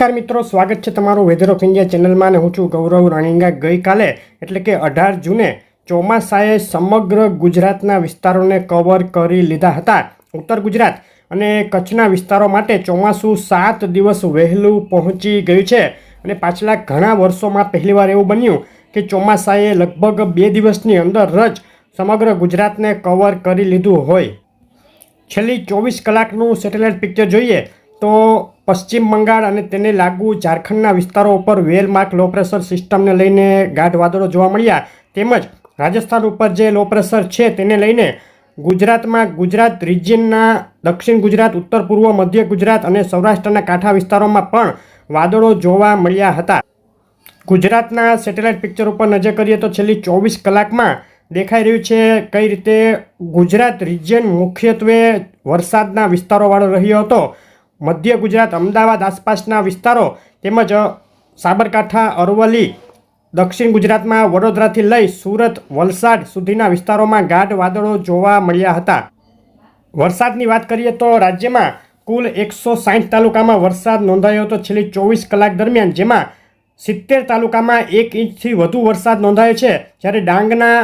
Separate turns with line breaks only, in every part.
નમસ્કાર મિત્રો, સ્વાગત છે તમારું વેધર ઓફ ઇન્ડિયા ચેનલમાં અને હું છું ગૌરવ રાણીંગા. ગઈકાલે, એટલે કે અઢાર જૂને, ચોમાસાએ સમગ્ર ગુજરાતના વિસ્તારોને કવર કરી લીધા હતા. ઉત્તર ગુજરાત અને કચ્છના વિસ્તારો માટે ચોમાસું સાત દિવસ વહેલું પહોંચી ગયું છે. અને પાછલા ઘણા વર્ષોમાં પહેલીવાર એવું બન્યું કે ચોમાસાએ લગભગ બે દિવસની અંદર જ સમગ્ર ગુજરાતને કવર કરી લીધું હોય. છેલ્લી ચોવીસ કલાકનું સેટેલાઇટ પિક્ચર જોઈએ તો પશ્ચિમ બંગાળ અને તેને લાગુ ઝારખંડના વિસ્તારો ઉપર વેલ માર્ક લો પ્રેશર સિસ્ટમને લઈને ગાઢ વાદળો જોવા મળ્યા. તેમજ રાજસ્થાન ઉપર જે લો પ્રેશર છે તેને લઈને ગુજરાતમાં ગુજરાત રિજિયનના દક્ષિણ ગુજરાત, ઉત્તર પૂર્વ, મધ્ય ગુજરાત અને સૌરાષ્ટ્રના કાંઠા વિસ્તારોમાં પણ વાદળો જોવા મળ્યા હતા. ગુજરાતના સેટેલાઇટ પિક્ચર ઉપર નજર કરીએ તો છેલ્લી ચોવીસ કલાકમાં દેખાઈ રહ્યું છે કઈ રીતે ગુજરાત રિજિયન મુખ્યત્વે વરસાદના વિસ્તારોવાળો રહ્યો હતો. મધ્ય ગુજરાત, અમદાવાદ આસપાસના વિસ્તારો તેમજ સાબરકાંઠા, અરવલ્લી, દક્ષિણ ગુજરાતમાં વડોદરાથી લઈ સુરત, વલસાડ સુધીના વિસ્તારોમાં ગાઢ વાદળો જોવા મળ્યા હતા. વરસાદની વાત કરીએ તો રાજ્યમાં કુલ એકસો સાઠ તાલુકામાં વરસાદ નોંધાયો હતો છેલ્લી ચોવીસ કલાક દરમિયાન, જેમાં સિત્તેર તાલુકામાં એક ઇંચથી વધુ વરસાદ નોંધાયો છે. જ્યારે ડાંગના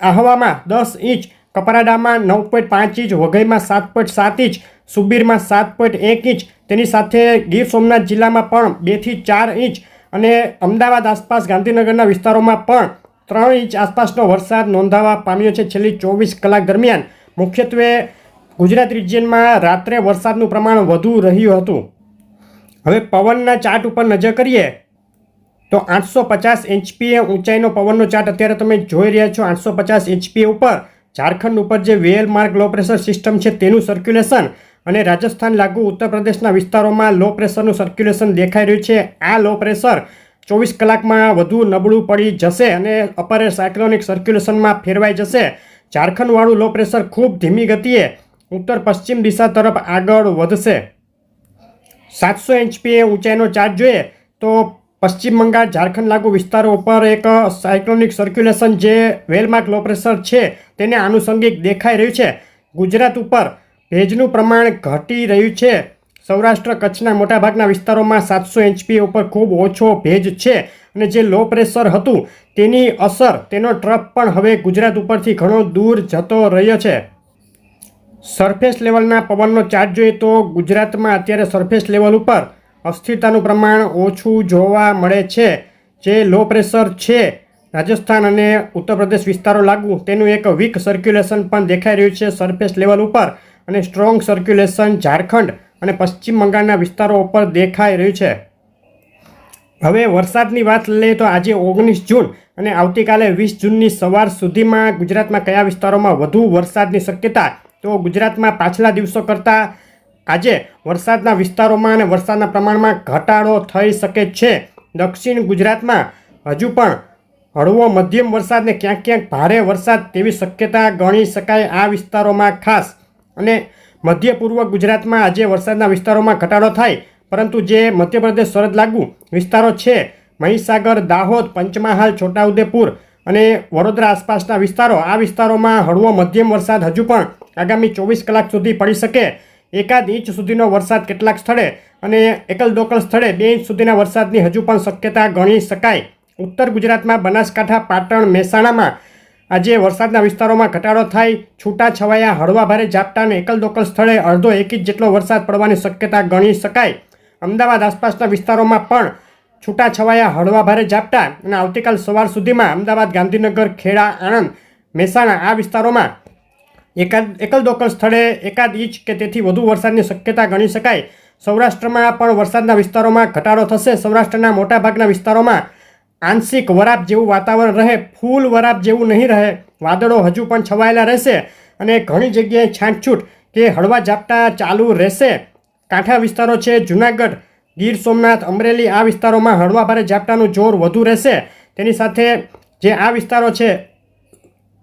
આહવામાં દસ ઇંચ કપરાડામાં નવ પોઈન્ટ પાંચ ઇંચ, વઘઈમાં સાત પોઈન્ટ સાત ઇંચ, સુબીરમાં સાત પોઈન્ટ એક ઇંચ. તેની સાથે ગીર સોમનાથ જિલ્લામાં પણ બેથી ચાર ઇંચ અને અમદાવાદ આસપાસ ગાંધીનગરના વિસ્તારોમાં પણ ત્રણ ઇંચ આસપાસનો વરસાદ નોંધાવા પામ્યો છે છેલ્લી ચોવીસ કલાક દરમિયાન. મુખ્યત્વે ગુજરાત રિજિયનમાં રાત્રે વરસાદનું પ્રમાણ વધુ રહ્યું હતું. હવે પવનના ચાર્ટ ઉપર નજર કરીએ તો આઠસો પચાસ એચપીએ ઊંચાઈનો પવનનો ચાર્ટ અત્યારે તમે જોઈ રહ્યા છો. આઠસો પચાસ એચપીએ ઉપર ઝારખંડ ઉપર જે well marked low pressure system છે તેનું સર્ક્યુલેશન અને રાજસ્થાન લાગુ ઉત્તર પ્રદેશના વિસ્તારોમાં લો પ્રેશરનું સર્ક્યુલેશન દેખાઈ રહ્યું છે. આ લો પ્રેશર ચોવીસ કલાકમાં વધુ નબળું પડી જશે અને અપર સાયક્લોનિક સર્ક્યુલેશનમાં ફેરવાઈ જશે. ઝારખંડવાળું લો પ્રેશર ખૂબ ધીમી ગતિએ ઉત્તર પશ્ચિમ દિશા તરફ આગળ વધશે. સાતસો એચપીએ ઊંચાઈનો ચાર્જ જોઈએ તો પશ્ચિમ બંગાળ ઝારખંડ લાગુ વિસ્તારો ઉપર એક સાયક્લોનિક સર્ક્યુલેશન જે વેલમાર્ક લો પ્રેશર છે તેને આનુષંગિક દેખાઈ રહ્યું છે. ગુજરાત ઉપર ભેજનું પ્રમાણ ઘટી રહ્યું છે. સૌરાષ્ટ્ર કચ્છના મોટાભાગના વિસ્તારોમાં સાતસો એચપી ઉપર ખૂબ ઓછો ભેજ છે અને જે લો પ્રેશર હતું તેની અસર, તેનો ટ્રફ પણ હવે ગુજરાત ઉપરથી ઘણો દૂર જતો રહ્યો છે. સરફેસ લેવલના પવનનો ચાર્જ જોઈએ તો ગુજરાતમાં અત્યારે સરફેસ લેવલ ઉપર અસ્થિરતાનું પ્રમાણ ઓછું જોવા મળે છે. જે લો પ્રેશર છે, રાજસ્થાન અને ઉત્તર પ્રદેશ વિસ્તારો લાગુ, તેનું એક વીક સર્ક્યુલેશન પણ દેખાઈ રહ્યું છે સરફેસ લેવલ ઉપર અને સ્ટ્રોંગ સર્ક્યુલેશન ઝારખંડ અને પશ્ચિમ બંગાળના વિસ્તારો ઉપર દેખાઈ રહ્યું છે. હવે વરસાદની વાત લઈએ તો આજે ઓગણીસ જૂન અને આવતીકાલે વીસ જૂનની સવાર સુધીમાં ગુજરાતમાં કયા વિસ્તારોમાં વધુ વરસાદની શક્યતા? તો ગુજરાતમાં પાછલા દિવસો કરતાં આજે વરસાદના વિસ્તારોમાં અને વરસાદના પ્રમાણમાં ઘટાડો થઈ શકે છે. દક્ષિણ ગુજરાતમાં હજુ પણ હળવો મધ્યમ વરસાદને ક્યાંક ક્યાંક ભારે વરસાદ તેવી શક્યતા ગણી શકાય આ વિસ્તારોમાં ખાસ. અને મધ્ય પૂર્વ ગુજરાતમાં આજે વરસાદના વિસ્તારોમાં ઘટાડો થાય, પરંતુ જે મધ્યપ્રદેશ સરહદ લાગુ વિસ્તારો છે, મહીસાગર, દાહોદ, પંચમહાલ, છોટાઉદેપુર અને વડોદરા આસપાસના વિસ્તારો, આ વિસ્તારોમાં હળવો મધ્યમ વરસાદ હજુ પણ આગામી ચોવીસ કલાક સુધી પડી શકે. એકાદ ઇંચ સુધીનો વરસાદ કેટલાક સ્થળે અને એકલ દોકલ સ્થળે બે ઇંચ સુધીના વરસાદની હજુ પણ શક્યતા ગણી શકાય. ઉત્તર ગુજરાતમાં બનાસકાંઠા, પાટણ, મહેસાણામાં આજે વરસાદના વિસ્તારોમાં ઘટાડો થાય. છૂટા છવાયા, હળવા ભારે ઝાપટા અને એકલ દોકલ સ્થળે અડધો એક ઇંચ જેટલો વરસાદ પડવાની શક્યતા ગણી શકાય. અમદાવાદ આસપાસના વિસ્તારોમાં પણ છૂટા છવાયા, હળવા ભારે ઝાપટા અને આવતીકાલ સવાર સુધીમાં અમદાવાદ, ગાંધીનગર, ખેડા, આણંદ, મહેસાણા આ વિસ્તારોમાં એકાદ, એકલ દોકલ સ્થળે એકાદ ઇંચ કે તેથી વધુ વરસાદની શક્યતા ગણી શકાય. સૌરાષ્ટ્રમાં પણ વરસાદના વિસ્તારોમાં ઘટાડો થશે. સૌરાષ્ટ્રના મોટાભાગના વિસ્તારોમાં આંશિક વરાપ જેવું વાતાવરણ રહે. ફૂલ વરાપ જેવું નહીં રહે. વાદળો હજુ પણ છવાયેલા રહેશે અને ઘણી જગ્યાએ છાંટછૂટ કે હળવા ઝાપટા ચાલુ રહેશે. કાંઠા વિસ્તારો છે જુનાગઢ, ગીર સોમનાથ, અમરેલી આ વિસ્તારોમાં હળવા ભારે ઝાપટાનું જોર વધુ રહેશે. તેની સાથે જે આ વિસ્તારો છે,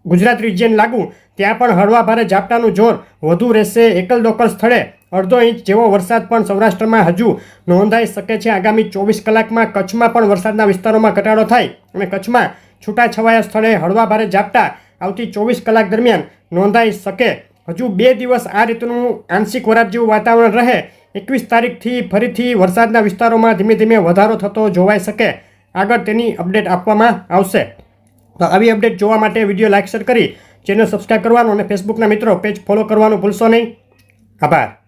ગુજરાત રિજિયન લાગુ ત્યાં પણ હળવા ભારે ઝાપટાનું જોર વધુ રહેશે એકલ દોકલ સ્થળે. અડધો ઇંચ જેવો વરસાદ પણ સૌરાષ્ટ્રમાં હજુ નોંધાઈ શકે છે. આગામી ચોવીસ કલાકમાં કચ્છમાં પણ વરસાદના વિસ્તારોમાં ઘટાડો થાય અને કચ્છમાં છૂટાછવાયા સ્થળે હળવા ભારે ઝાપટા આવતી ચોવીસ કલાક દરમિયાન નોંધાઈ શકે. હજુ બે દિવસ આ રીતનું આંશિક વરાપ જેવું વાતાવરણ રહે. એકવીસ તારીખથી ફરીથી વરસાદના વિસ્તારોમાં ધીમે ધીમે વધારો થતો જોવાઈ શકે. આગળ તેની અપડેટ આપવામાં આવશે. તો આવી અપડેટ જોવા માટે વીડિયો લાઇક શેર કરી ચેનલ સબસ્ક્રાઈબ કરવાનું અને ફેસબુકના મિત્રો પેજ ફોલો કરવાનું ભૂલશો નહીં. આભાર.